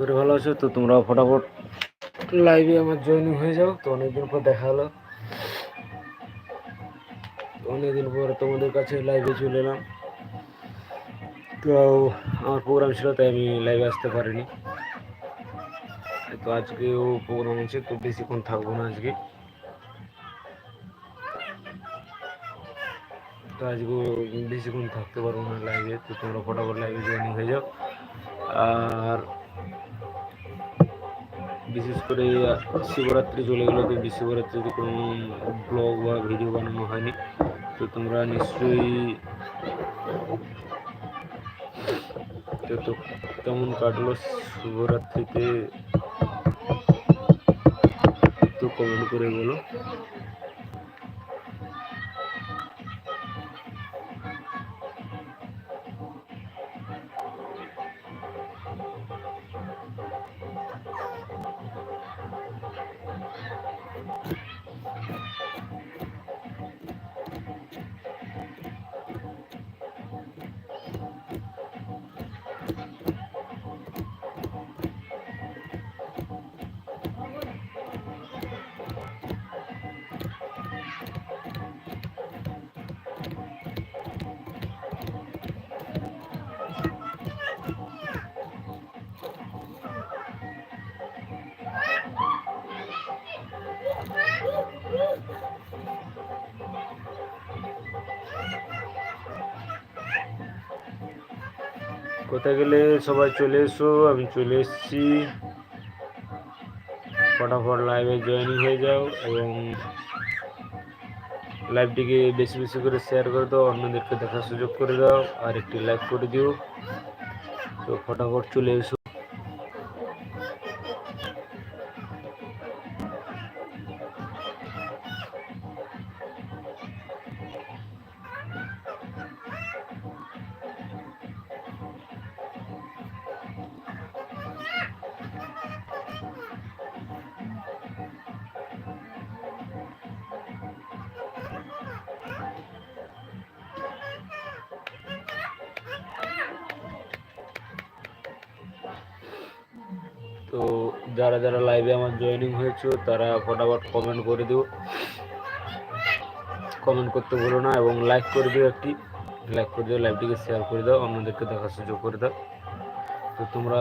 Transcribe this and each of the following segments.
করে ভালো আছো তো তোমরা ফটাফট লাইভে আমার জয়েনিং হয়ে যাও। তো অনেকদিন পর দেখা হলো। অনেকদিন পর তোমাদের কাছে লাইভে চলে এলাম। তো আমার প্রোগ্রাম ছিল, তাই আমি লাইভে আসতে পারিনি। তো আজকেও প্রোগ্রাম আছে, তো বেশিক্ষণ থাকব না আজকে। তো আজকে বেশিক্ষণ থাকতে পারব না লাইভে তো তোমরা ফটাফট লাইভে জয়েনিং হয়ে যাও। আর বিশেষ করে শিবরাত্রি চলে গেলো তো শিবরাত্রিতে কোনো ব্লগ বা ভিডিও বানানো হয়নি। তো তোমরা নিশ্চয়ই, তো কেমন কাটলো শিবরাত্রিতে? তো কমেন্ট করে বলো। কোথায় গেলে সবাই চলে এসো, আমি চলে এসেছি। ফটাফট লাইভে জয়েনিং হয়ে যাও এবং লাইভটিকে বেশি বেশি করে শেয়ার করে দাও, অন্যদেরকে দেখার সুযোগ করে দাও আর একটি লাইভ করে দিও। তো ফটাফট চলে এসো। তো যারা যারা লাইভে আমার জয়েনিং হয়েছে, তারা ফটাফট কমেন্ট করে দিও। কমেন্ট করতে ভুলো না এবং লাইক করে দিও একটি। লাইক করে দিও লাইভটিকে শেয়ার করে দাও, অন্যদেরকে দেখার সুযোগ করে দাও। তো তোমরা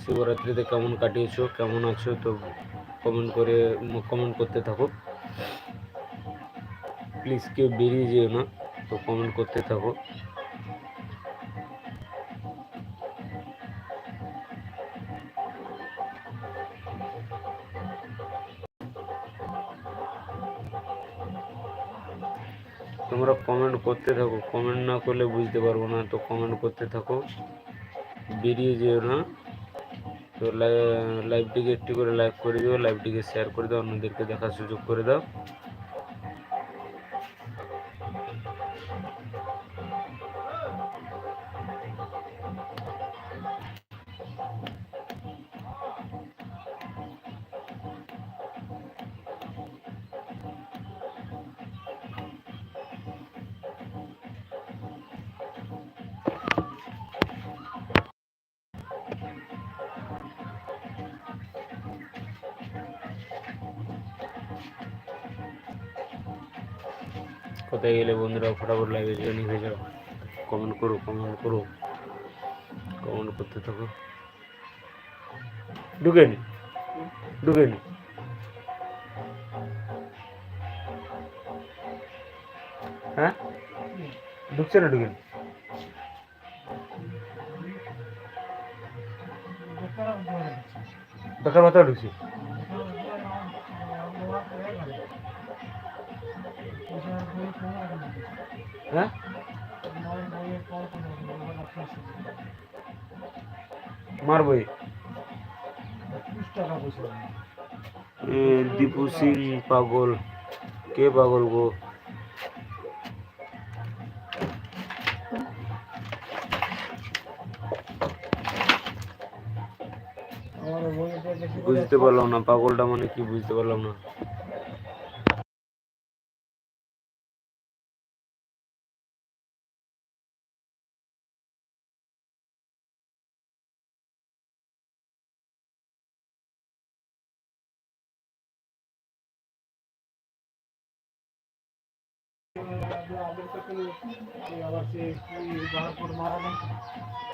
শিবরাত্রিতে কেমন কাটিয়েছো, কেমন আছো, তো কমেন্ট করে কমেন্ট করতে থাকো। প্লিজ কেউ বেরিয়ে যেও না, তো কমেন্ট করতে থাকো। তোমরা কমেন্ট করতে থাকো। কমেন্ট না করলে বুঝতে পারব না, তো কমেন্ট করতে থাকো। বেরিয়ে যেও না। তো লাইভটিকে একটি করে লাইক করে দিও লাইভটিকে শেয়ার করে দাও, অন্যদেরকে দেখার সুযোগ করে দাও। কোথায় গেলে বন্ধুরা ফটাফট লাইভে জয়েনিং হয়ে যাও কমেন্ট করো কমেন্ট করো। কমেন্ট করতে থাকো। ঢুকে নি ঢুকে নি। হ্যাঁ? ঢুকছে না, ঢুকে নি। বেকার মাথা ঢুকছে। মারবই। দীপু সিং পাগল। কে পাগল গো? বুঝতে পারলাম না, পাগলটা মানে কি বুঝতে পারলাম না।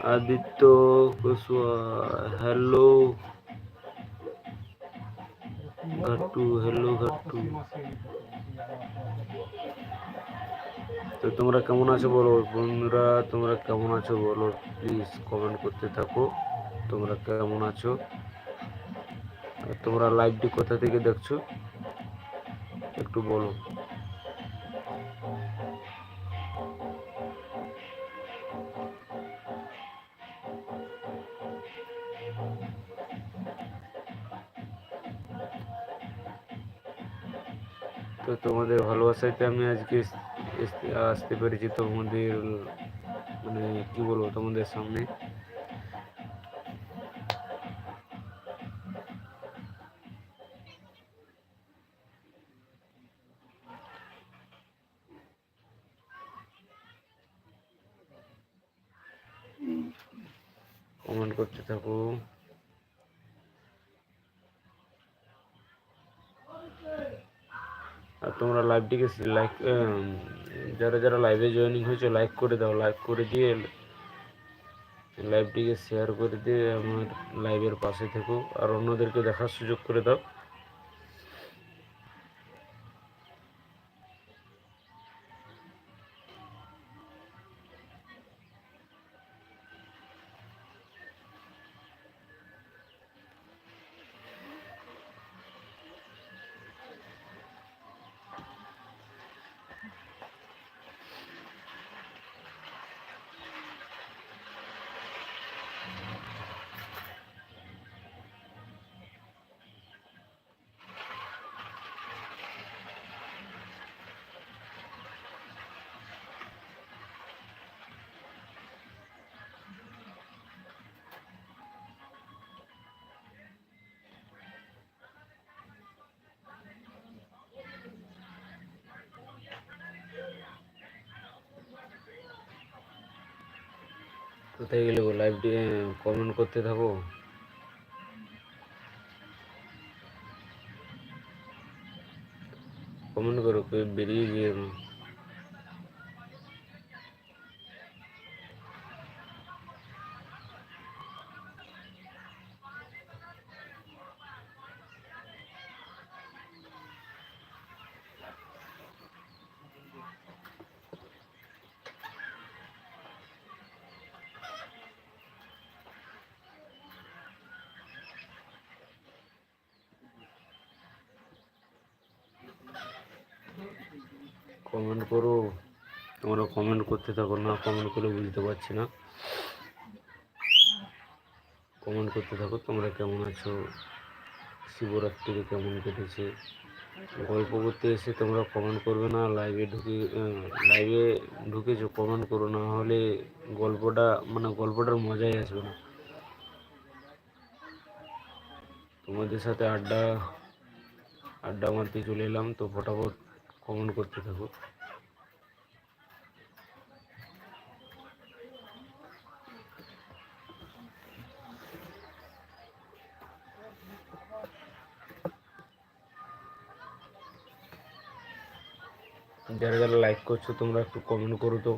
আদিত্য হ্যালো ঘাট্টু হ্যালো ঘাট্টু তো তোমরা কেমন আছো বলো? বন্ধুরা, তোমরা কেমন আছো বলো? প্লিজ কমেন্ট করতে থাকো। তোমরা কেমন আছো? তোমরা লাইভটি কোথা থেকে দেখছ? একটু বলো। তোমাদের ভালোবাসাতে আমি আজকে এস- এস- আসতে পেরেছি তোমাদের মানে কি বলব তোমাদের সামনে। কমেন্ট করতে থাকো। আর তোমরা লাইভটিকে লাইক যারা যারা লাইভে জয়েনিং হয়েছে লাইক করে দাও লাইক করে দিয়ে লাইভটিকে শেয়ার করে দিয়ে আমার লাইভের পাশে থেকো। আর অন্যদেরকে দেখার সুযোগ করে দাও। কোথায় গেলে লাইভ কমেন্ট করতে থাকো। কমেন্ট করো কেউ বেরিয়ে গিয়ে কমেন্ট করো। তোমরা কমেন্ট করতে থাকো, না কমেন্ট করে বুঝতে পারছি না। কমেন্ট করতে থাকো, তোমরা কেমন আছো? শিবরাত্রি কেমন কেটেছে? গল্প করতে এসে তোমরা কমেন্ট করবে না লাইভে ঢুকে লাইভে ঢুকেছো কমেন্ট করো, না হলে গল্পটা মানে গল্পটার মজাই আসবে না। তোমাদের সাথে আড্ডা আড্ডা মারতে চলে এলাম, তো ফটাফট কমেন্ট করতে থাকো। যারা যারা লাইক করছ তোমরা একটু কমেন্ট করো তো।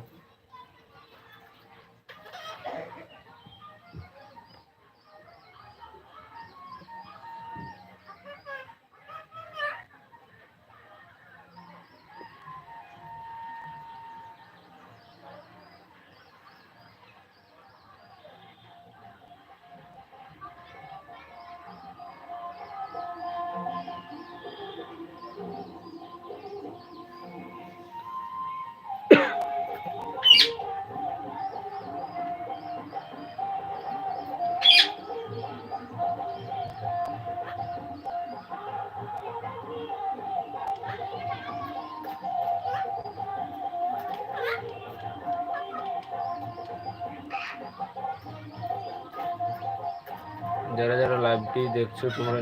যারা যারা লাইভটি দেখছ, তোমরা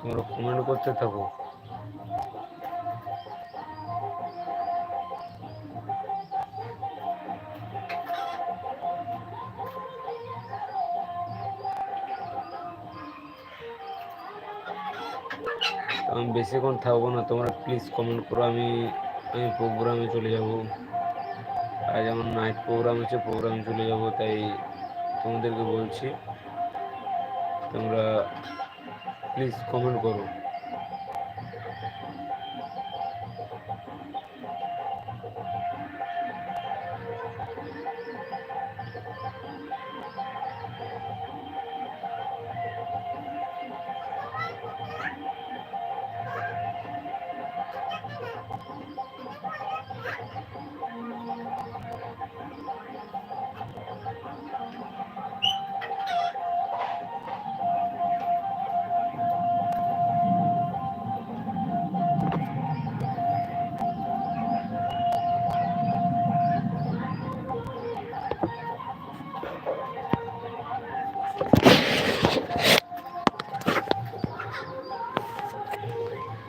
তোমরা কমেন্ট করতে থাকো। আমি বেশিক্ষণ থাকব না, তোমরা প্লিজ কমেন্ট করো, আমি আমি প্রোগ্রামে চলে যাব। আজ আমার নাইট প্রোগ্রাম আছে প্রোগ্রামে চলে যাব, তাই তোমাদেরকে বলছি। তোমরা প্লিজ কমেন্ট করো।